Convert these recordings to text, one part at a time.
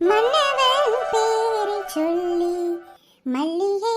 மன்னவன் பேரை சொல்லி மல்லிகை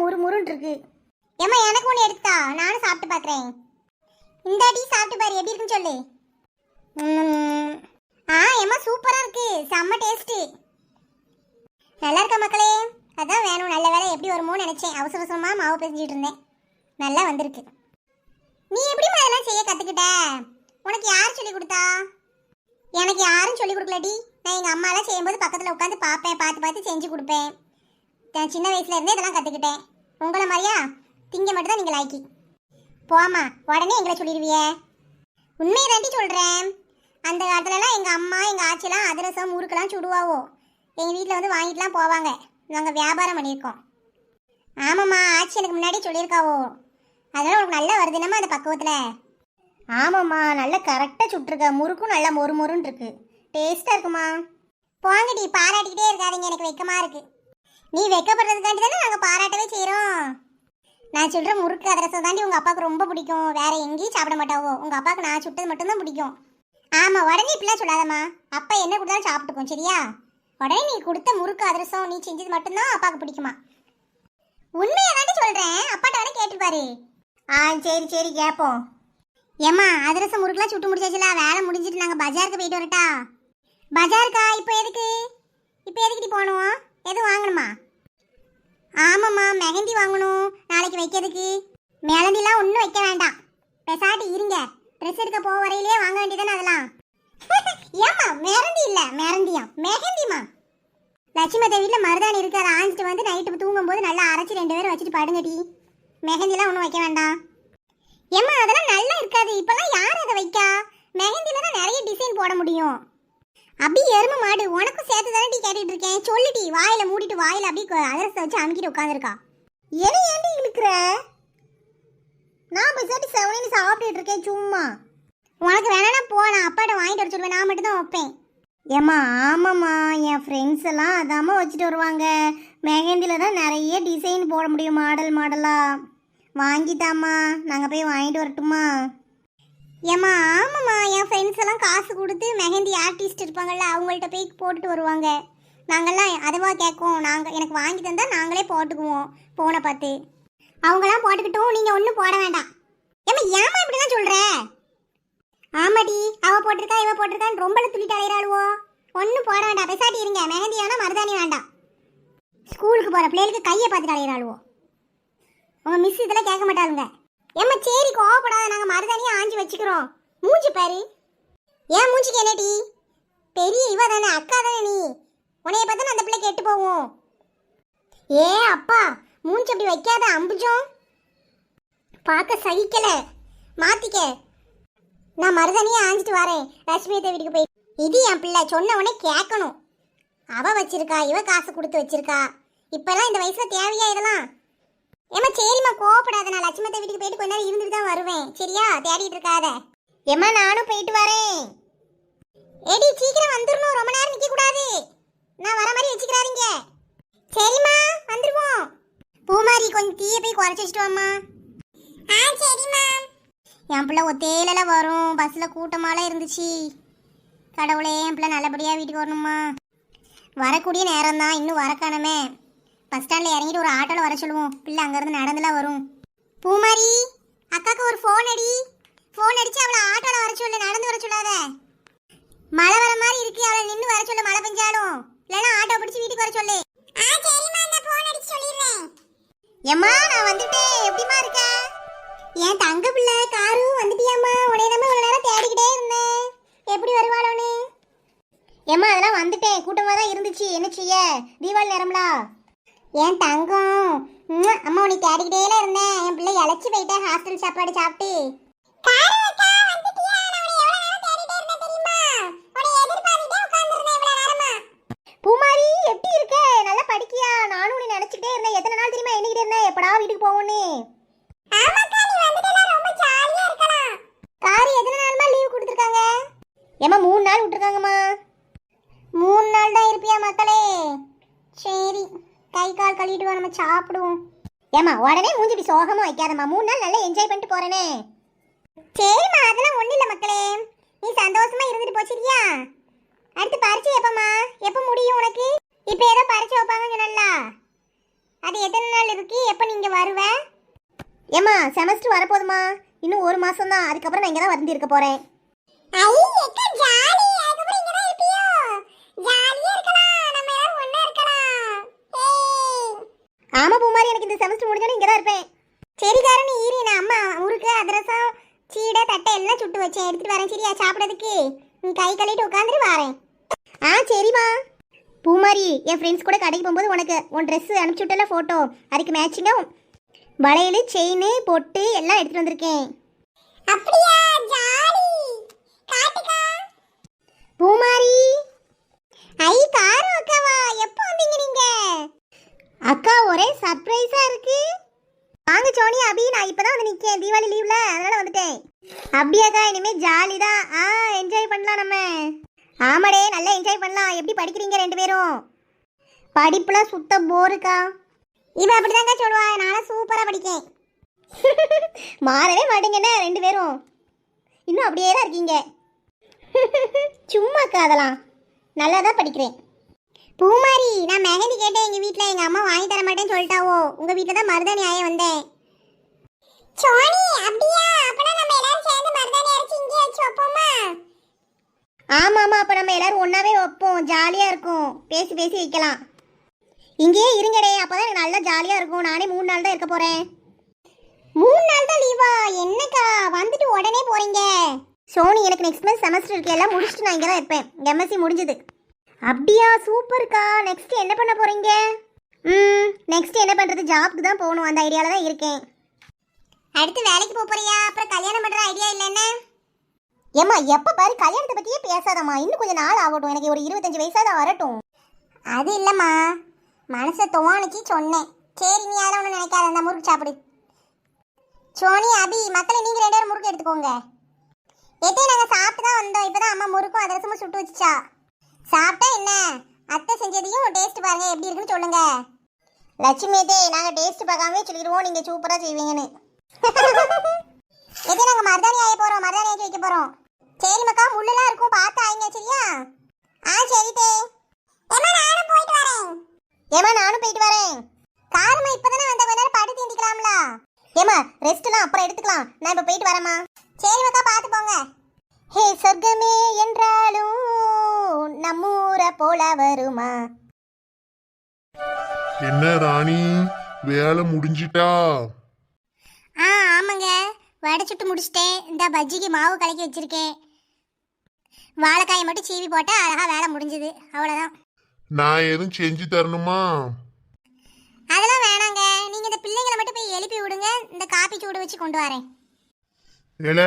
முறு முருன்னு இருக்கு. ஏம்மா எனக்கு ஒன்று எடுத்தா? நானும் சாப்பிட்டு பார்க்குறேன் இந்த டீ சாப்பிட்டு பாரு. எப்படி இருக்குன்னு சொல்லு. ஆ ஏம்மா சூப்பராக இருக்கு. செம்ம டேஸ்ட்டு நல்லா இருக்கா மக்களே? அதான் வேணும். நல்ல வேலை எப்படி வருமோன்னு நினச்சேன். அவசர அவசரமாக மாவு பிசைஞ்சிட்டு இருந்தேன். நல்லா வந்திருக்கு. நீ எப்படிம்மா அதெல்லாம் செய்ய கற்றுக்கிட்ட உனக்கு யார் சொல்லி கொடுத்தா? எனக்கு யாரும் சொல்லி கொடுக்கலடி நான் எங்கள் அம்மாலாம் செய்யும்போது பக்கத்தில் உட்காந்து பார்ப்பேன். பார்த்து பார்த்து செஞ்சு கொடுப்பேன். நான் சின்ன வயசுல இருந்தே இதெல்லாம் கற்றுக்கிட்டேன் உங்களை மாதிரியா? திங்க மட்டும் தான் நீங்கள் லாய்க்கி போமா உடனே எங்களை சொல்லிடுவியே உண்மையை தாண்டி சொல்கிறேன் அந்த காலத்துலலாம் எங்கள் அம்மா எங்கள் ஆச்சிலாம் அதிரசம் முறுக்கெல்லாம் சுடுவாவோ. எங்கள் வீட்டில் வந்து வாங்கிட்டுலாம் போவாங்க. நாங்கள் வியாபாரம் பண்ணியிருக்கோம். ஆமாம்மா ஆச்சி எனக்கு முன்னாடி சொல்லியிருக்காவோ. அதெல்லாம் உனக்கு நல்லா வருதுனம்மா அந்த பக்குவத்தில்? ஆமாம்மா நல்லா கரெக்டாக சுட்டுருக்க. முறுக்கும் நல்லா மொறு மொறுன்னு இருக்கு டேஸ்ட்டாக இருக்குமா? போங்கடி பாராட்டிக்கிட்டே இருக்காதீங்க. எனக்கு வெக்கமாக இருக்குது நீ வெக்கப்படுறதுக்காண்டி தானே நாங்கள் பாராட்டவே செய்கிறோம் நான் சொல்கிற முறுக்கு அதிரசம் தாண்டி உங்கள் அப்பாவுக்கு ரொம்ப பிடிக்கும். வேற எங்கேயும் சாப்பிட மாட்டாவோ? உங்கள் அப்பாவுக்கு நான் சுட்டது மட்டும்தான் பிடிக்கும். ஆமாம் உடனே இப்படிலாம் சொல்லாதம்மா. அப்பா என்ன கொடுத்தாலும் சாப்பிட்டுக்கும் சரியா? உடனே நீ கொடுத்த முறுக்கு அதிரசம் நீ செஞ்சது மட்டும்தான் அப்பாவுக்கு பிடிக்குமா? உண்மையை தாண்டி சொல்கிறேன் அப்பாட்ட வேணா கேட்டுப்பாரு ஆ சரி சரி கேட்போம் ஏம்மா அதிரசம் முறுக்குலாம் சுட்டு முடிச்சாச்சுல வேலை முடிஞ்சிட்டு நாங்கள் பஜாருக்கு போயிட்டு வரட்டா? பஜாருக்கா? இப்போ எதுக்கு? இப்போ எதுக்குடி போகணும்? எதுவும் வாங்கணுமா? ஆமாம்மா மெஹந்தி வாங்கணும். நாளைக்கு வைக்கிறதுக்கு. மெஹந்திலாம் ஒன்றும் வைக்க வேண்டாம். பெசாட்டி இருங்க. ட்ரெஸ் எடுக்க போக வரையிலே வாங்க வேண்டியதானே அதெல்லாம். ஏம்மா மெஹந்தி இல்லை. மெஹந்தியா? மெஹந்திமா லட்சுமி தேவியில் வீட்டில் மருதாணி இருக்கு. அதை ஆஞ்சிட்டு வந்து நைட்டு தூங்கும்போது நல்லா அரைச்சி ரெண்டு பேரும் வச்சுட்டு படுங்கடி மெஹந்திலாம் ஒன்றும் வைக்க வேண்டாம். ஏம்மா அதெல்லாம் நல்லா இருக்காது. இப்போல்லாம் யார் அதை வைக்கா? மெஹந்தியில் தான் நிறைய டிசைன் போட முடியும். அப்படி எருமை மாடு உனக்கும் சேர்த்து தானே டீ கேட்டுட்டு இருக்கேன். சொல்லிட்டி வாயில மூடிட்டு வாயில அப்படி அதிரசத்தை வச்சு அமுக்கிட்டு உட்காந்துருக்கா எதை ஏன்டி இழுக்கிற? நான் பிசாட்டி செவனு சாப்பிட்டுட்டு இருக்கேன் சும்மா. உனக்கு வேணா போ நான் அப்பாட்ட வாங்கிட்டு வர சொல்லுவேன் நான் மட்டும் தான் வைப்பேன். ஏம்மா ஆமாம்மா என் ஃப்ரெண்ட்ஸ் எல்லாம் அதாம்மா வச்சுட்டு வருவாங்க. மெஹந்தியில் தான் நிறைய டிசைன் போட முடியும் மாடல் மாடலாக வாங்கிட்டாம்மா நாங்கள் போய் வாங்கிட்டு வரட்டுமா ஏம்மா ஆமாம்மா என் ஃப்ரெண்ட்ஸ் எல்லாம் காசு கொடுத்து மெஹந்தி ஆர்டிஸ்ட் இருப்பாங்கல்ல அவங்கள்ட்ட போய் போட்டுட்டு வருவாங்க. நாங்கள்லாம் அதுவா கேட்கும் நாங்கள் எனக்கு வாங்கி தந்தால் நாங்களே போட்டுக்குவோம் போனை பார்த்து. அவங்களாம் போட்டுக்கிட்டோம் நீங்கள் ஒன்றும் போட வேண்டாம். ஏம்மா ஏமா இப்படிலாம் சொல்கிற ஆமாடி அவ போட்டிருக்கா இவ போட்டிருக்கான்னு ரொம்ப துளிட்டு அலையிறாளுவோ. ஒன்றும் போட வேண்டாம் பெசாட்டி இருங்க. மெஹந்தி வேணாம் மருதாணி வேண்டாம். ஸ்கூலுக்கு போகிற பிள்ளைகளுக்கு கையை பார்த்துட்டு அலையிறாளுவோ. உங்கள் மிஸ் இதெல்லாம் கேட்க மாட்டாளுங்க. ஏம்மா சரி கோவப்படாத. நாங்கள் மருதாணியை ஆஞ்சி வச்சுக்கிறோம். மூஞ்சி பாரு. ஏன் மூஞ்சிக்கு என்னடி பெரிய இவ தானே அக்கா தானே நீ. உன்னைய பார்த்தா அந்த பிள்ளை கெட்டு போவோம் ஏ அப்பா மூஞ்சி அப்படி வைக்காத அம்புஜம். பார்க்க சகிக்கல. மாத்திக்க. நான் மருதாணியை ஆஞ்சிட்டு வரேன். லட்சுமி வீட்டுக்கு போய். இது என் பிள்ளை சொன்ன உடனே கேட்கணும். அவ வச்சிருக்கா இவ காசு கொடுத்து வச்சிருக்கா. இப்பெல்லாம் இந்த வயசுல தேவையா இதெல்லாம்? ஏம்மா சரிம்மா கோவப்படாத நான் லட்சுமித்தை வீட்டுக்கு போயிட்டு கொஞ்ச நேரம் இருந்துட்டு தான் வருவேன். சரியா? தேடிட்டு இருக்காத. ஏம்மா நானும் போயிட்டு வரேன். ஏடி சீக்கிரம் வந்துடணும் ரொம்ப நேரம் நிக்க கூடாது நான் வர மாதிரி வச்சுக்கிறாதீங்க. சரிம்மா வந்துருவோம். பூமாரி கொஞ்சம் தீய போய் குறைச்சி வச்சுட்டு வாம்மா. ஆ சரிம்மா. என் பிள்ளை ஒத்தேல வரும். பஸ்ஸில் கூட்டமாலாம் இருந்துச்சு. கடவுளே என் பிள்ளை நல்லபடியாக வீட்டுக்கு வரணுமா வரக்கூடிய நேரம் தான் இன்னும் வர பஸ் ஸ்டாண்ட்ல இறங்கிட்டு ஒரு ஆட்டோல வர சொல்லுவோம். பிள்ளை அங்கிருந்து நடந்துலாம் வரும். பூமாரி அக்காக்கு ஒரு ஃபோன் அடி. ஃபோன் அடிச்சு அவளை ஆட்டோல வர சொல்லு நடந்து வர சொல்லாத. மழை வர மாதிரி இருக்கு அவளை நின்னு வர சொல்லு மழை பெஞ்சாலும். இல்லைன்னா ஆட்டோ பிடிச்சு வீட்டுக்கு வர சொல்லு. ஏம்மா நான் வந்துட்டேன். எப்படிமா இருக்க? என் தங்க பிள்ளை காரு வந்துட்டியாம்மா? உடைய நம்ம இவ்வளவு நேரம் தேடிக்கிட்டே இருந்தேன். எப்படி வருவாளோன்னு? ஏம்மா அதெல்லாம் வந்துட்டேன். கூட்டமாக தான் இருந்துச்சு. என்ன செய்ய? தீபாவளி நேரம்லா? என் தங்கம்? உம், அம்மா உன்னை தேடிக்கிட்டே இருந்தேன். என் பிள்ளை இழைச்சி போயிட்டேன் ஹாஸ்டல் சாப்பாடு சாப்பிட்டு. பூமாரி எப்படி இருக்க? நல்லா படிக்கியா? நானும் உன்னை நினைச்சிட்டே இருந்தேன். எத்தனை நாள் தெரியுமா எண்ணிக்கிட்டே இருந்தேன்? எப்படா வீட்டுக்கு போவோன்னு கார் எத்தனை நாள்மா லீவ் கொடுத்துருக்காங்க? ஏம்மா மூணு நாள் விட்டுருக்காங்கம்மா. மூணு நாள் தான் இருப்பியா மக்களே? சரி. கை கால் கழுவிட்டு வா நம்ம சாப்பிடுவோம். ஏம்மா உடனே மூஞ்சி இப்படி சோகமா வைக்காதம்மா. மூணு நாள் நல்லா என்ஜாய் பண்ணிட்டு போறேனே. சரிம்மா அதெல்லாம் ஒன்றும் இல்லை மக்களே. நீ சந்தோஷமா இருந்துட்டு போச்சிருக்கியா அடுத்து பரிச்சை எப்பம்மா? எப்போ முடியும் உனக்கு? இப்போ ஏதோ பரிச்சை வைப்பாங்கன்னு சொன்னல அது எத்தனை நாள் இருக்கு? எப்போ நீங்க வருவ? ஏம்மா செமஸ்டர் வரப்போதுமா இன்னும் ஒரு மாசம் தான். அதுக்கப்புறம் நான் இங்கே தான் வந்து இருக்க போறேன். ஐ எக்க ஜாலி? அதுக்கப்புறம் இங்க தான் இருப்பியோ? ஜாலியா இருக்கலாம் நம்ம எல்லாரும் ஒண்ணா இருக்கலாம் ஏய் ஆமா பூமாரி எனக்கு இந்த செமஸ்டர் முடிஞ்சோடனே இங்கே தான் இருப்பேன். சரிக்கார நீ ஈரி நான் அம்மா முறுக்கு அதிரசம் சீடை தட்டை எல்லாம் சுட்டு வச்சேன். எடுத்துட்டு வரேன் சரியா? சாப்பிடறதுக்கு. நீ கை கழுவிட்டு உட்காந்துட்டு வரேன். ஆ சரிம்மா. பூமாரி என் ஃப்ரெண்ட்ஸ் கூட கடைக்கு போகும்போது உனக்கு உன் ட்ரெஸ் அனுப்பிச்சு விட்டல ஃபோட்டோ அதுக்கு மேட்சிங்காக வளையல் செயின் பொட்டு எல்லாம் எடுத்துட்டு வந்திருக்கேன். அப்படியா? ஜாலி. காட்டுக்கா. பூமாரி. ஐ காரு அக்காவா? எப்போ வந்தீங்க நீங்க? அக்கா ஒரே சர்ப்ரைஸா இருக்கு. வாங்க சோனி அபி நான் இப்பதான் வந்து நிக்கேன். தீபாவளி லீவ்ல அதனால வந்துட்டேன். அப்படியாக்கா இனிமே ஜாலி தான். ஆ என்ஜாய் பண்ணலாம் நம்ம. ஆமாடே நல்லா என்ஜாய் பண்ணலாம். எப்படி படிக்கிறீங்க ரெண்டு பேரும்? படிப்புலாம் சுத்த போருக்கா இவ அப்படிதாங்க சொல்லுவா. நானும் சூப்பரா படிக்கேன். மாறவே மாட்டீங்கண்ணே ரெண்டு பேரும்? இன்னும் அப்படியே தான் இருக்கீங்க சும்மாக்கா அதெல்லாம். நல்லா தான் படிக்கிறேன். பூமாரி நான் மெஹந்தி கேட்டேன் எங்க வீட்ல. எங்க அம்மா வாங்கி தர மாட்டேன்னு சொல்லிட்டாவோ. உங்க வீட்ல தான் மருதாணி ஆய வந்தேன். சோனி அப்படியா? அப்பனா நம்ம எல்லாரும் சேர்ந்து மருதாணி அரைச்சு இங்கே வச்சு வைப்போமா? ஆமாம் ஆமாம் அப்போ நம்ம எல்லாரும் ஒன்றாவே வைப்போம். ஜாலியாக இருக்கும். பேசி பேசி வைக்கலாம். இங்கேயே இருங்கடே. அப்போ தான் எனக்கு நல்லா ஜாலியாக இருக்கும். நானே மூணு நாள் தான் இருக்க போகிறேன் மூணு நாள் தான் லீவா என்னக்கா? வந்துட்டு உடனே போறீங்க. சோனி எனக்கு நெக்ஸ்ட் மந்த் செமஸ்டர் இருக்கு. எல்லாம் முடிச்சுட்டு நான் இங்கே தான் இருப்பேன் எம்எஸ்சி முடிஞ்சது. அப்படியா சூப்பர்க்கா. நெக்ஸ்ட் என்ன பண்ண போகிறீங்க ம் நெக்ஸ்ட் என்ன பண்ணுறது ஜாப்க்கு தான் போகணும். அந்த ஐடியால தான் இருக்கேன். அடுத்து வேலைக்கு போக போறியா? அப்புறம் கல்யாணம் பண்ற ஐடியா இல்ல என்ன? ஏம்மா எப்போ பாரு கல்யாணத்தை பற்றியே பேசாதம்மா. இன்னும் கொஞ்சம் நாள் ஆகட்டும். எனக்கு ஒரு இருபத்தஞ்சு வயசாக தான் வரட்டும். அது இல்லம்மா. மனசை தோணுச்சு சொன்னேன். சரி நீ யாரும் ஒன்றும் நினைக்காத. அந்த முறுக்கு சாப்பிடு. சோனி அபி மக்களை நீங்க ரெண்டு பேரும் முறுக்கு எடுத்துக்கோங்க. எத்தையும் நாங்கள் சாப்பிட்டு தான் வந்தோம். இப்பதான் அம்மா முறுக்கும் அதிரசமும் சுட்டு வச்சுச்சா. சாப்பிட்டா என்ன? அத்தை செஞ்சதையும் டேஸ்ட் பாருங்க எப்படி இருக்குன்னு சொல்லுங்க. லட்சுமி தே நாங்கள் டேஸ்ட் பார்க்காமவே சொல்லிடுவோம் நீங்கள் சூப்பராக செய்வீங்கன்னு. எதே நாங்க மருதாணி ஆய போறோம் மருதாணி ஆக்கி வைக்க போறோம். சரி மக்கா முள்ளெல்லாம் இருக்கும் பார்த்து ஆயிங்க சரியா? ஆ சரி தே. ஏமா நானும் போயிட்டு வரேன். ஏம்மா நானும் போயிட்டு வரேன். காரமா இப்பதானே வந்த கொஞ்ச நேரம் படுத்து எந்திக்கலாம்ல? ஏம்மா ரெஸ்ட்லாம் அப்புறம் எடுத்துக்கலாம். நான் இப்போ போயிட்டு வரேம்மா. சரி மக்கா பார்த்து போங்க. ஹே சொர்க்கமே என்றாலும் நம்மூரை போல வருமா என்ன ராணி? வேலை முடிஞ்சிட்டா? ஆ ஆமாங்க. வடை சுட்டு முடிச்சிட்டேன். இந்த பஜ்ஜிக்கு மாவு கலக்கி வச்சிருக்கேன். வாழைக்காயை மட்டும் சீவி போட்டா அழகா வேலை முடிஞ்சது. அவ்வளோதான் நான் எதுவும் செஞ்சு தரணுமா? அதெல்லாம் வேணாங்க. நீங்க இந்த பிள்ளைங்களை மட்டும் போய் எழுப்பி விடுங்க. இந்த காப்பி சூடு வச்சு கொண்டு வரேன். ஏல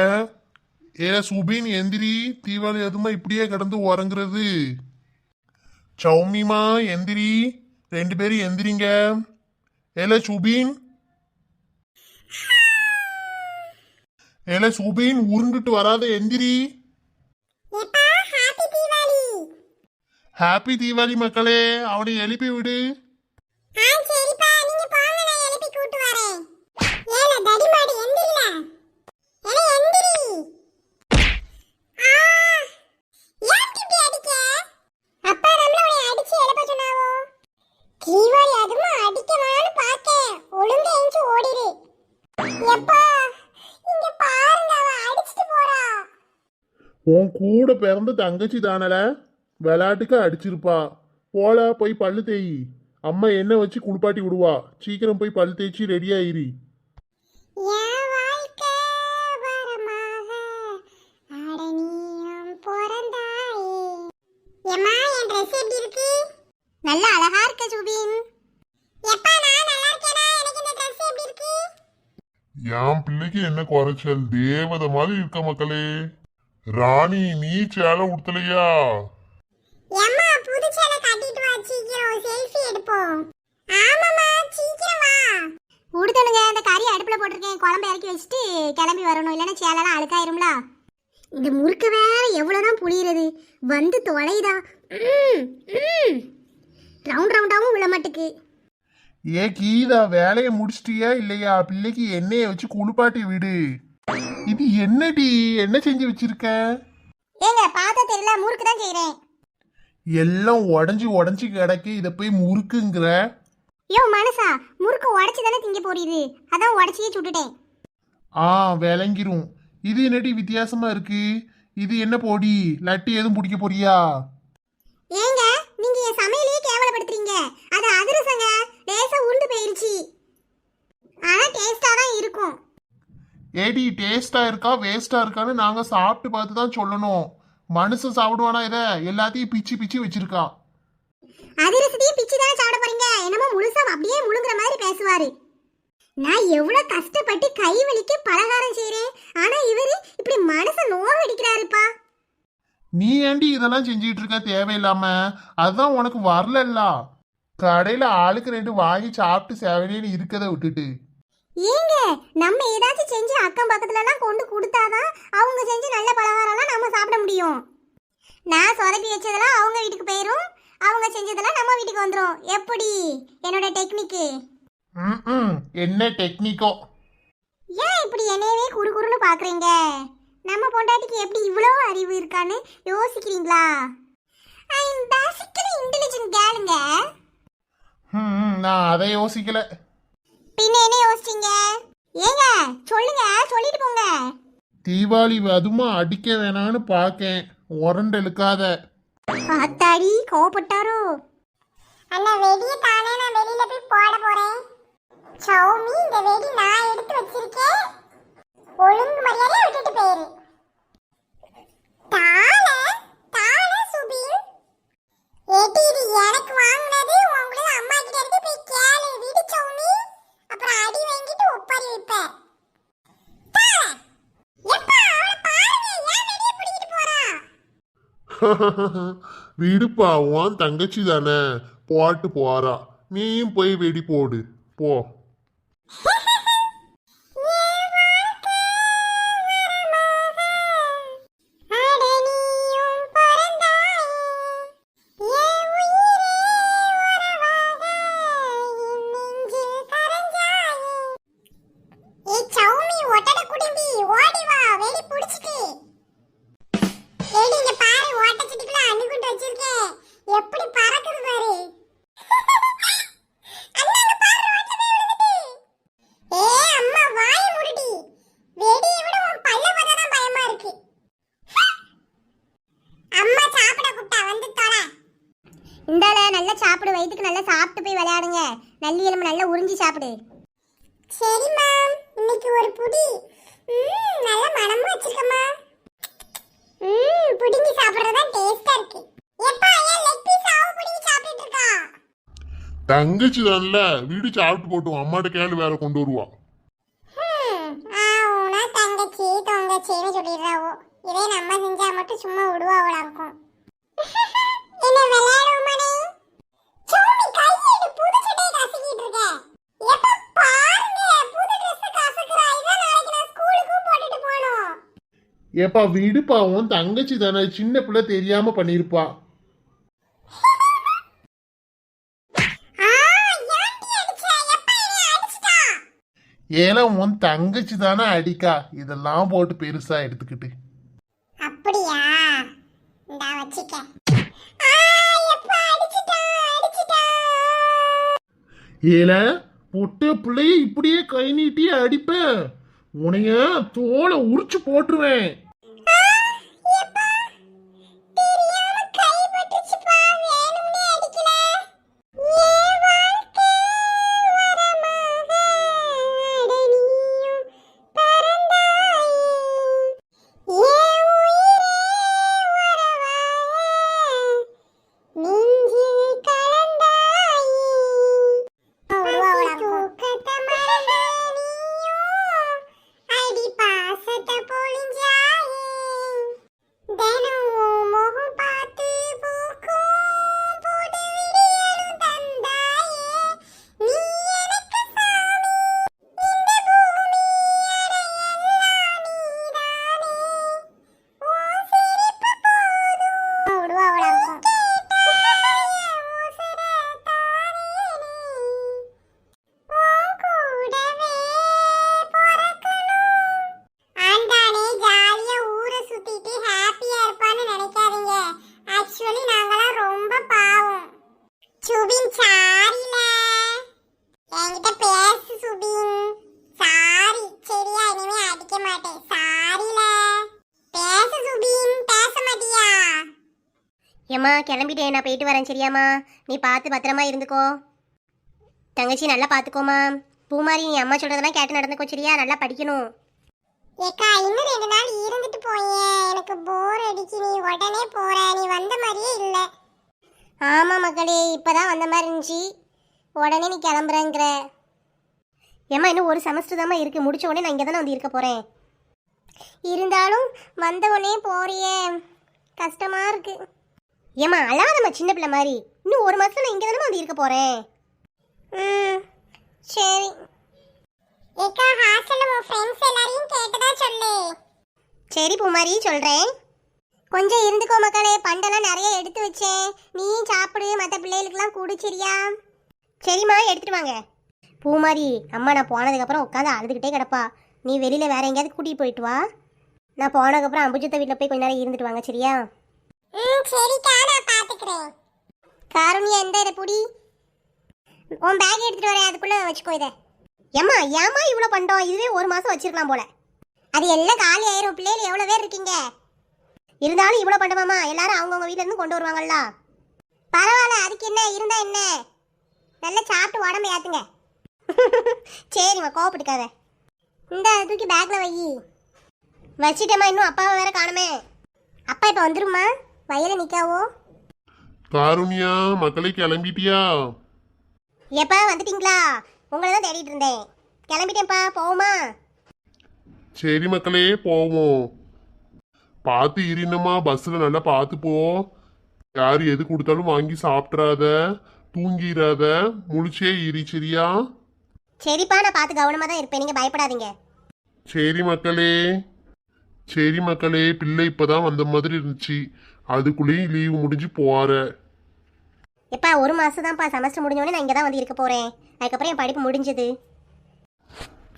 ஏ சுபின் எந்திரி. தீபாவளி அதுமா இப்படியே கிடந்து உறங்குறது சௌமிமா எந்திரி. ரெண்டு பேரும் எந்திரிங்க. ஏல சுபின். ஏல சுபின் உருண்டுட்டு வராத எந்திரி. ஹாப்பி தீபாவளி. மக்களே அவனை எழுப்பி விடு. கூட்டி வரேன். ஏல தடி மாடி எந்திரில ஏல எந்திரி ஆ ஏன் இப்படி அடிக்க அப்பா நம்மள உன்னை அடிச்சு எழுப்ப தீவாளி அதுமா பார்த்தேன். ஒழுங்கா எஞ்சி எப்பா இங்க பாருங்க அவ அடிச்சிட்டு போறா. உன் கூட பிறந்த தங்கச்சி தானல? விளையாட்டுக்கு அடிச்சிருப்பா. போல போய் பல்லு தேய். அம்மா எண்ணெய் வச்சு குளிப்பாட்டி விடுவா. சீக்கிரம் போய் பல் தேய்ச்சி ரெடி ஆயிரி என் வாழ்க்கை வரமாக ஆட நீயும் பிறந்தாயே எம்மா என் ட்ரெஸ் எப்படி இருக்கு நல்ல அழகா இருக்க சுபின் எப்பா நான் நல்லா இருக்கேனா எனக்கு இந்த ட்ரெஸ் எப்படி இருக்கு என் பிள்ளைக்கு என்ன குறைச்சல்? தேவதை மாதிரி இருக்க மக்களே. ராணி நீ சேலை உடுத்தலையா? எம்மா புது சேலை கட்டிட்டு வா சீக்கிரம் செல்ஃபி எடுப்போம். ஆமாமா சீக்கிரம் வா. உடுத்தணுங்க அந்த கறி அடுப்புல போட்டிருக்கேன் குழம்பு இறக்கி வச்சுட்டு கிளம்பி வரணும். இல்லைன்னா சேலெல்லாம் அழுக்காயிரும்ல. இந்த முறுக்கு வேற எவ்வளவுதான் புளியறது வந்து தொலைதா ரவுண்ட் ரவுண்டாகவும் விழ மாட்டுக்கு. ஏ கீதா வேலையை முடிச்சிட்டியா இல்லையா? பிள்ளைக்கு எண்ணெயை வச்சு குளிப்பாட்டி விடு. இது என்னடி? என்ன செஞ்சு வச்சிருக்க? ஏங்க பார்த்தா தெரியல முறுக்கு தான் செய்றேன். எல்லாம் உடஞ்சி உடஞ்சி கிடக்கு. இதை போய் முறுக்குங்கிற? யோ மனசா முறுக்கு உடச்சி தானே திங்க போறீது அதான் உடச்சியே சுட்டுட்டேன். ஆ விளங்கிரும். இது என்னடி வித்தியாசமா இருக்கு? இது என்ன பொடி? லட்டி எதுவும் பிடிக்க போறியா? ஏங்க நீங்க என் சமையலையே கேவலப்படுத்துறீங்க. அது அதிரசங்க. லேசா உருண்டு போயிருச்சு. ஆனா டேஸ்டா தான் இருக்கும். ஏடி டேஸ்டா இருக்கா வேஸ்டா இருக்கான்னு நாங்க சாப்பிட்டு பார்த்து தான் சொல்லணும். மனுஷன் சாப்பிடுவானா இதை? எல்லாத்தையும் பிச்சு பிச்சு வச்சிருக்கா. அதிரசத்தையும் பிச்சு தானே சாப்பிட போறீங்க? என்னமோ முழுசா அப்படியே முழுங்குற மாதிரி பேசுவாரு. நான் எவ்வளவு கஷ்டப்பட்டு கை வலிக்கு பலகாரம் செய்றேன். ஆனா இவரு இப்படி மனச நோக அடிக்கிறாருப்பா நீ ஏண்டி இதெல்லாம் செஞ்சிட்டு இருக்க தேவையில்லாம? அதுதான் உனக்கு வரலல்ல கடையில ஆளுக்கு ரெண்டு வாங்கி சாப்பிட்டு சேவனேன்னு இருக்கதை விட்டுட்டு. ஏங்க நம்ம ஏதாச்சும் செஞ்சு அக்கம் பக்கத்துல எல்லாம் கொண்டு கொடுத்தாதான் அவங்க செஞ்சு நல்ல பலகாரம்லாம் நம்ம சாப்பிட முடியும். நான் சொதப்பி வச்சதெல்லாம் அவங்க வீட்டுக்கு போயிரும் அவங்க செஞ்சதெல்லாம் நம்ம வீட்டுக்கு வந்துரும். எப்படி? என்னோட டெக்னிக்கு. என்ன டெக்னிக்கோ? ஏன் இப்படி என்னையவே குறு குறுன்னு பாக்குறீங்க? நம்ம பொண்டாட்டிக்கு எப்படி இவ்வளோ அறிவு இருக்கான்னு யோசிக்கிறீங்களா? ஐ பேசிக்கலி இன்டெலிஜென்ட் கேளுங்க ம், நான் அதை யோசிக்கல. பின்ன என்ன யோசிச்சீங்க? ஏங்க சொல்லுங்க சொல்லிட்டு போங்க. தீபாவளி அதுமா அடிக்க வேணான்னு பார்க்கேன் உரண்டு இழுக்காத. அத்தாடி கோவப்பட்டாரோ? அண்ணா வெடிய தானே நான் வெளியில போய் போட போறேன். சௌமி இந்த வெடி நான் எடுத்து வச்சிருக்கேன். ஒழுங்கு மரியாதையா விட்டுட்டு போயிரு. தான சுபீர் ஏட்டி இது எனக்கு வாங்குனது உங்களுக்கு அம்மா கிட்ட இருந்து போய் கேளு விடு சௌமி அப்புறம் அடி வாங்கிட்டு ஒப்பாரி வைப்ப தான எப்பா அவளை பாருங்க ஏன் வெடிய பிடிக்கிட்டு போறா விடுப்பா உன் தங்கச்சி தானே. போட்டு போறா. நீயும் போய் வெடி போடு. போ. வச்சிருக்கேன். எப்படி பறக்குது பாரு அண்ணா அங்க பாரு ஓட்டமே விழுகுது ஏய் அம்மா வாய மூடுடி வெடியை விட உன் பல்ல பார்த்தா தான் பயமா இருக்கு அம்மா சாப்பிட கூப்பிட்டா வந்து தொலை இந்தால நல்லா சாப்பிடு வயிற்றுக்கு நல்லா சாப்பிட்டு போய் விளையாடுங்க நல்லி எலும்பு நல்லா உறிஞ்சி சாப்பிடு சரி மேம் இன்னைக்கு ஒரு புடி ம் நல்ல மனமும் வச்சிருக்கம்மா ம் புடிங்கி சாப்பிடுறதா டேஸ்டா இருக்கு எப்பா ஏன் லெக் பீஸ் ஆவு புடிங்கி சாப்பிட்டுட்டு இருக்கா தங்கச்சி தான்ல. வீடு சாப்பிட்டு போட்டும் அம்மாட்ட கேளு வேற கொண்டு வருவா. தங்கச்சி தொங்கச்சின்னு சொல்லிடுறாவோ இதே நம்ம செஞ்சா மட்டும் சும்மா விடுவாவளா இருக்கும். என்ன விளையாடுவோமானே சோமி கையெடு புது சட்டையை கசக்கிட்டு இருக்க. எப்ப பாருங்க புது Dress கசக்குறா. இதான் நாளைக்கு நான் ஸ்கூலுக்கு போட்டுட்டு போகணும். ஏப்பா விடுப்பா. உன் தங்கச்சி தானே சின்ன பிள்ளை தெரியாம பண்ணிருப்பா ஆ ஏன்டி அடிச்ச எப்ப என்னை அடிச்சிட்டா ஏல உன் தங்கச்சி தானே அடிக்கா? இதெல்லாம் போட்டு பெருசா எடுத்துக்கிட்டு. அப்படியா? இந்தா வச்சிக்க. ஏல பொட்ட பிள்ளைய இப்படியே கை நீட்டி அடிப்ப உனைய தோலை உரிச்சு போட்டுருவேன். ஏம்மா கிளம்பிட்டேன் நான் போயிட்டு வரேன் சரியாம்மா? நீ பார்த்து பத்திரமா இருந்துக்கோ. தங்கச்சி நல்லா பார்த்துக்கோமா பூமாரி நீ அம்மா சொல்றதெல்லாம் கேட்டு நடந்துக்கோ சரியா? நல்லா படிக்கணும். ஏக்கா இன்னும் ரெண்டு நாள் இருந்துட்டு போயே. எனக்கு போர் அடிச்சு நீ உடனே போற. நீ வந்த மாதிரியே இல்லை. ஆமா மக்களே இப்பதான் வந்த மாதிரி இருந்துச்சு. உடனே நீ கிளம்புறேங்கிற. ஏம்மா இன்னும் ஒரு செமஸ்டர் தாம்மா இருக்கு. முடிச்ச உடனே நான் இங்கே தானே வந்து இருக்க போறேன். இருந்தாலும் வந்த உடனே போறியே. கஷ்டமா இருக்கு. ஏம்மா அழாதம்மா சின்ன பிள்ளை மாதிரி. இன்னும் ஒரு மாதம் நான் இங்கே தானே வந்து இருக்க போகிறேன் ம் சரி. ஏக்கா ஹாஸ்டல்ல உன் ஃப்ரெண்ட்ஸ் எல்லாரையும் கேட்டதா சொல்லு சரி பூமாரி சொல்கிறேன் கொஞ்சம் இருந்துக்கோ மக்களே பண்டெல்லாம் நிறைய எடுத்து வச்சேன். நீயும் சாப்பிடு மற்ற பிள்ளைகளுக்கெல்லாம் குடிச்சிரியா சரியா? சரிம்மா எடுத்துட்டு வாங்க. பூமாரி அம்மா நான் போனதுக்கப்புறம் உட்காந்து அழுதுகிட்டே கிடப்பா. நீ வெளியில் வேற எங்கேயாவது கூட்டிகிட்டு போயிட்டு வா. நான் போனதுக்கப்புறம் அம்புஜத்தை வீட்டில் போய் கொஞ்ச நேரம் இருந்துட்டு வாங்க சரியா? ம் சரிக்கா நான் பாத்துக்கிறேன். காருண்யா எந்த இதை புடி. உன் பேக் எடுத்துட்டு வரேன் அதுக்குள்ள வச்சுக்கோ இதை. ஏம்மா ஏம்மா இவ்வளோ பண்ணுறோம் இதுவே ஒரு மாதம் வச்சிருக்கலாம் போல. அது எல்லாம் காலி ஆயிரும். பிள்ளைகள் எவ்வளவு பேர் இருக்கீங்க? இருந்தாலும் இவ்வளோ பண்ணமாமா எல்லாரும் அவங்கவுங்க வீட்ல இருந்து கொண்டு வருவாங்கல்ல. பரவாயில்ல அதுக்கு என்ன? இருந்தா என்ன? நல்லா சாப்பிட்டு உடம்பு ஏத்துங்க. சரிம்மா கோவப்பட்டுக்காத. இந்த தூக்கி பேக்கில் வை. வச்சிட்டேம்மா இன்னும் அப்பாவை வேற காணுமே. அப்பா இப்ப வந்துருமா? வயல நிக்காவோ? காருண்யா மக்களை கிளம்பிட்டியா? எப்பா வந்துட்டீங்களா? உங்களை தான் தேடிட்டு இருந்தேன். கிளம்பிட்டேன்ப்பா போவோமா? சரி மக்களே போவோம். பார்த்து இரினமா பஸ்ஸில் நல்லா பார்த்து போ. யார் எது கொடுத்தாலும் வாங்கி சாப்பிட்றாத தூங்கிடாத முழிச்சே இரி சரியா? சரிப்பா நான் பார்த்து கவனமாக தான் இருப்பேன். நீங்கள் பயப்படாதீங்க. சரி மக்களே. சரி மக்களே பிள்ளை இப்பதான் வந்த மாதிரி இருந்துச்சு. அதுக்குள்ளேயும் லீவு முடிஞ்சு போற. எப்பா ஒரு மாதம் தான்ப்பா செமஸ்டர் முடிஞ்சோடனே நான் இங்கே தான் வந்து இருக்க போகிறேன் அதுக்கப்புறம் என் படிப்பு முடிஞ்சது.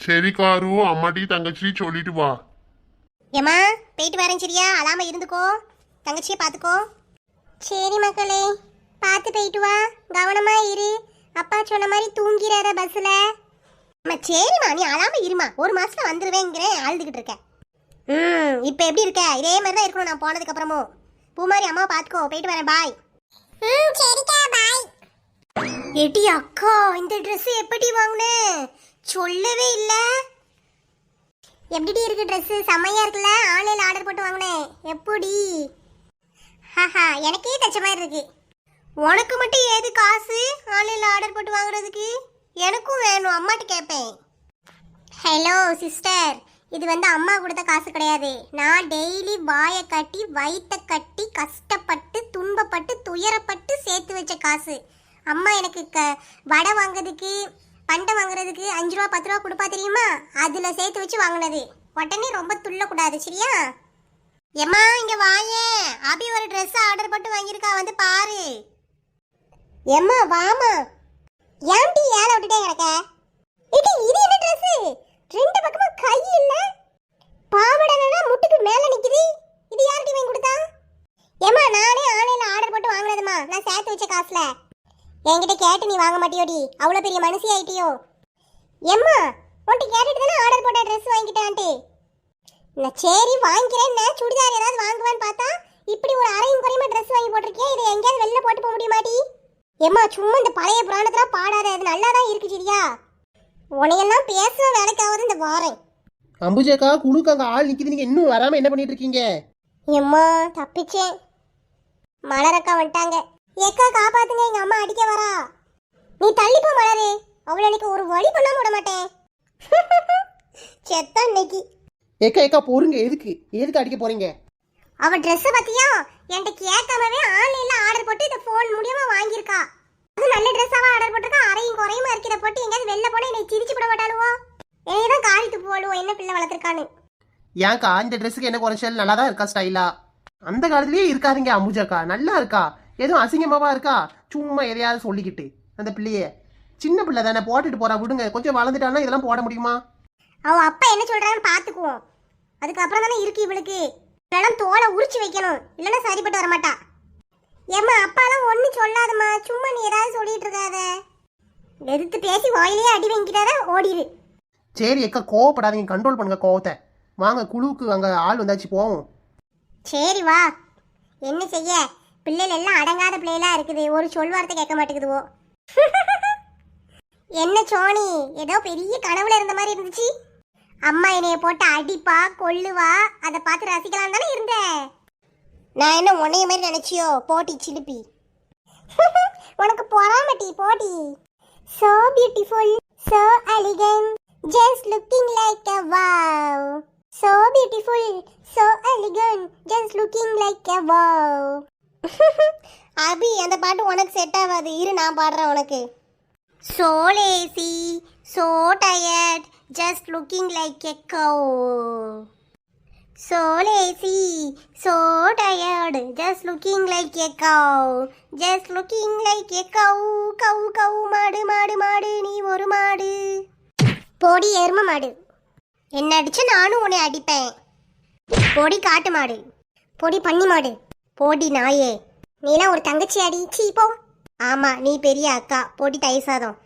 சரி காரு அம்மாட்டி தங்கச்சி சொல்லிட்டு வா. ஏம்மா போயிட்டு வரேன் சரியா. அழாமல் இருந்துக்கோ. தங்கச்சியை பார்த்துக்கோ. சரி மக்களே பார்த்து போயிட்டு வா. கவனமா இரு. அப்பா சொன்ன மாதிரி தூங்கிறாத பஸ்ல. அம்மா சரிம்மா நீ அழாமல் இருமா. ஒரு மாதத்தில் வந்துடுவேங்கிறேன் அழுதுகிட்டு இருக்கேன். ம் இப்போ எப்படி இருக்க? இதே மாதிரி தான் இருக்கணும் நான் போனதுக்கப்புறமும். பூமாரி அம்மா பார்த்துக்கோ போயிட்டு வரேன் பாய் ம் சரிக்கா பாய் எடி அக்கா இந்த Dress எப்படி வாங்கினேன் சொல்லவே இல்லை. எப்படி இருக்கு Dress? செம்மையா இருக்குல்ல? ஆன்லைன்ல ஆர்டர் போட்டு வாங்கினேன் எப்படி ஹாஹா எனக்கே தச்ச மாதிரி இருக்கு. உனக்கு மட்டும் ஏது காசு? ஆன்லைனில் ஆர்டர் போட்டு வாங்குறதுக்கு? எனக்கும் வேணும் அம்மாட்ட கேட்பேன் ஹலோ சிஸ்டர் இது வந்து அம்மா கொடுத்த காசு கிடையாது. நான் டெய்லி வாயை கட்டி வயிற்ற கட்டி கஷ்டப்பட்டு துன்பப்பட்டு துயரப்பட்டு சேர்த்து வச்ச காசு. அம்மா எனக்கு க வடை வாங்குறதுக்கு பண்டை வாங்குறதுக்கு அஞ்சு ரூபா பத்து ரூபா கொடுப்பா தெரியுமா? அதில் சேர்த்து வச்சு வாங்கினது. உடனே ரொம்ப துள்ளக்கூடாது சரியா? எம்மா இங்க வாயே. அபி ஒரு ட்ரெஸ் ஆர்டர் போட்டு வாங்கியிருக்கா வந்து பாரு. எம்மா வாமா. ஏன்டி ஏழை விட்டுட்டே கிடக்க? இது இது என்ன ட்ரெஸ்ஸு ரெண்டு பக்கமா கை இல்ல. பாவடனா முட்டுக்கு மேல நிக்குது. இது யார்டி வாங்கி கொடுத்தா? ஏம்மா நானே ஆன்லைன்ல ஆர்டர் போட்டு வாங்குனதுமா நான் சேர்த்து வச்ச காசுல. என்கிட்ட கேட்டு நீ வாங்க மாட்டியோடி. அவ்வளோ பெரிய மனுஷி ஆயிட்டியோ. எம்மா உன்கிட்ட கேட்டுட்டு தானே ஆர்டர் போட்ட ட்ரெஸ் வாங்கிட்டான்ட்டு நான் சரி வாங்கிக்கிறேன் சுடிதார் ஏதாவது வாங்குவேன்னு பார்த்தா இப்படி ஒரு அரையும் குறையுமா ட்ரெஸ் வாங்கி போட்டிருக்கியே? இதை எங்கேயாவது வெளில போட்டு போக முடியுமாடி? ஏம்மா சும்மா இந்த பழைய புராணத்தெல்லாம் பாடாத. அது நல்லா தான் இருக்கு சரியா? உனையெல்லாம் பேசுன வேலைக்காவது இந்த வாரேன்? அம்புஜாக்கா குழுக்கு அங்கே ஆள் நிற்கிது நீங்கள் இன்னும் வராமல் என்ன பண்ணிட்டு இருக்கீங்க? எம்மா தப்பிச்சேன். மலரக்கா வந்துட்டாங்க. ஏக்கா காப்பாத்துங்க. எங்க அம்மா அடிக்க வரா. நீ தள்ளிப்போ மலரு. அவளை இன்னைக்கு ஒரு வழி பண்ணாம விட மாட்டேன். செத்தா இன்னைக்கு. ஏக்கா ஏக்கா பொறுங்க. எதுக்கு? எதுக்கு அடிக்க போறீங்க? அவ Dress பத்தியா? என்கிட்ட கேட்காமவே ஆன்லைன்ல ஆர்டர் போட்டு இதை ஃபோன் மூலியமா வாங்கியிருக்கா. அது நல்ல ட்ரெஸ்ஸாவா ஆர்டர் போட்டிருக்கா? அரையும் குறையுமா இருக்கிற போட்டு எங்கேயாவது வெளில போனா என்னை சிரிச்சு விட மாட்டாளுவோ என்னைய தான் காரிட்டு போடுவோ என்ன பிள்ளை வளர்த்துருக்கான்னு. ஏன்க்கா இந்த ட்ரெஸ்ஸுக்கு என்ன குறைச்சல் நல்லா தான் இருக்கா ஸ்டைலா அந்த காலத்துலயே இருக்காருங்க அம்புஜாக்கா நல்லா இருக்கா? எதுவும் அசிங்கமாவா இருக்கா? சும்மா எதையாவது சொல்லிக்கிட்டு அந்த பிள்ளைய. சின்ன பிள்ளை தானே போட்டுட்டு போறா விடுங்க. கொஞ்சம் வளர்ந்துட்டானா இதெல்லாம் போட முடியுமா? அவ அப்பா என்ன சொல்றான்னு பாத்துக்குவோம். அதுக்கப்புறம் தானே இருக்கு இவளுக்கு. இல்லைன்னா தோலை உரிச்சு வைக்கணும். இல்லைன்னா சரிப்பட்டு வரமாட்டா. ஏம்மா அப்பாலாம் ஒன்றும் சொல்லாதம்மா. சும்மா நீ ஏதாவது சொல்லிட்டு இருக்காத. எதிர்த்து பேசி வாயிலேயே அடி வாங்கிட்டார ஓடிடு சரி ஏக்கா கோவப்படாதீங்க. கண்ட்ரோல் பண்ணுங்க கோவத்தை. வாங்க குழுவுக்கு அங்கே ஆள் வந்தாச்சு போவோம். சரி வா. என்ன செய்ய? பிள்ளைகள் எல்லாம் அடங்காத பிள்ளைகளா இருக்குது. ஒரு சொல் வார்த்தை கேட்க மாட்டேங்குதுவோ. என்ன சோனி? ஏதோ பெரிய கனவுல இருந்த மாதிரி இருந்துச்சு. அம்மா என்னைய போட்டு அடிப்பா கொல்லுவா. அதை பார்த்து ரசிக்கலாம் தானே இருந்தேன். நான் என்ன உன்னைய மாதிரி நினைச்சியோ போட்டி சிலுப்பி உனக்கு பொறாமட்டி போட்டி so beautiful so elegant just looking like a wow so beautiful so elegant just looking like a wow அபி அந்த பாட்டு உனக்கு செட் ஆகாது இரு நான் பாடுறேன் உனக்கு so lazy so tired just looking like a go so lazy so tired just looking like a cow. Just looking like a cow. Cow cow மாடு மாடு மாடு நீ ஒரு மாடு. போடி எரும மாடு. என்ன அடிச்சு நானும் உன்னை அடிப்பேன். பொடி காட்டு மாடு. பொடி பன்னி மாடு. போடி நாயே. நீலாம் ஒரு தங்கச்சி அடி. சீ போ. ஆமா நீ பெரிய அக்கா. போட்டி தயிர் சாதம்.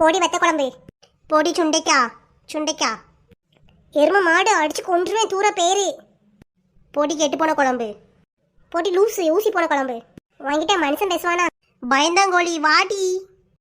பொடி வத்த குழம்பு. பொடி சுண்டைக்கா. சுண்டைக்கா. எரும மாடு அடிச்சு கொண்டுருவேன் தூர பேரு. பொடி கெட்டு போன குழம்பு. பொடி லூசு ஊசி போன குழம்பு. வாங்கிட்டேன் மனுஷன் பேசுவானா? பயந்தாங்கோழி வாடி.